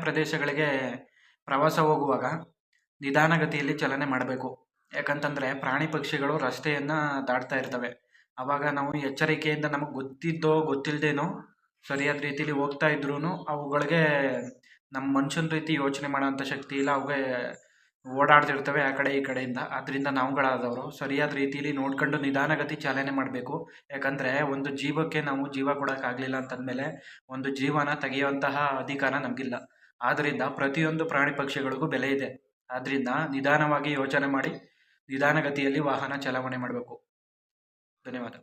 ಪ್ರದೇಶಗಳಿಗೆ ಪ್ರವಾಸ ಹೋಗುವಾಗ ನಿಧಾನಗತಿಯಲ್ಲಿ ಚಲನೆ ಮಾಡಬೇಕು. ಯಾಕಂತಂದರೆ ಪ್ರಾಣಿ ಪಕ್ಷಿಗಳು ರಸ್ತೆಯನ್ನು ದಾಟ್ತಾ ಇರ್ತವೆ. ಆವಾಗ ನಾವು ಎಚ್ಚರಿಕೆಯಿಂದ ನಮಗೆ ಗೊತ್ತಿದ್ದೋ ಗೊತ್ತಿಲ್ಲದೇನೋ ಸರಿಯಾದ ರೀತಿಲಿ ಹೋಗ್ತಾ ಇದ್ರೂ ಅವುಗಳಿಗೆ ನಮ್ಮ ಮನುಷ್ಯನ ರೀತಿ ಯೋಚನೆ ಮಾಡೋಂಥ ಶಕ್ತಿ ಇಲ್ಲ. ಅವುಗೆ ಓಡಾಡ್ತಿರ್ತವೆ ಆ ಕಡೆ ಈ ಕಡೆಯಿಂದ. ಆದ್ದರಿಂದ ನಾವುಗಳಾದವರು ಸರಿಯಾದ ರೀತಿಲಿ ನೋಡ್ಕೊಂಡು ನಿಧಾನಗತಿ ಚಾಲನೆ ಮಾಡಬೇಕು. ಯಾಕಂದರೆ ಒಂದು ಜೀವಕ್ಕೆ ನಾವು ಜೀವ ಕೊಡೋಕ್ಕಾಗಲಿಲ್ಲ ಅಂತಂದಮೇಲೆ ಒಂದು ಜೀವನ ತೆಗೆಯುವಂತಹ ಅಧಿಕಾರ ನಮಗಿಲ್ಲ. ಆದ್ದರಿಂದ ಪ್ರತಿಯೊಂದು ಪ್ರಾಣಿ ಪಕ್ಷಿಗಳಿಗೂ ಬೆಲೆ ಇದೆ. ಆದ್ದರಿಂದ ನಿಧಾನವಾಗಿ ಯೋಚನೆ ಮಾಡಿ ನಿಧಾನಗತಿಯಲ್ಲಿ ವಾಹನ ಚಲಾವಣೆ ಮಾಡಬೇಕು. ಧನ್ಯವಾದ.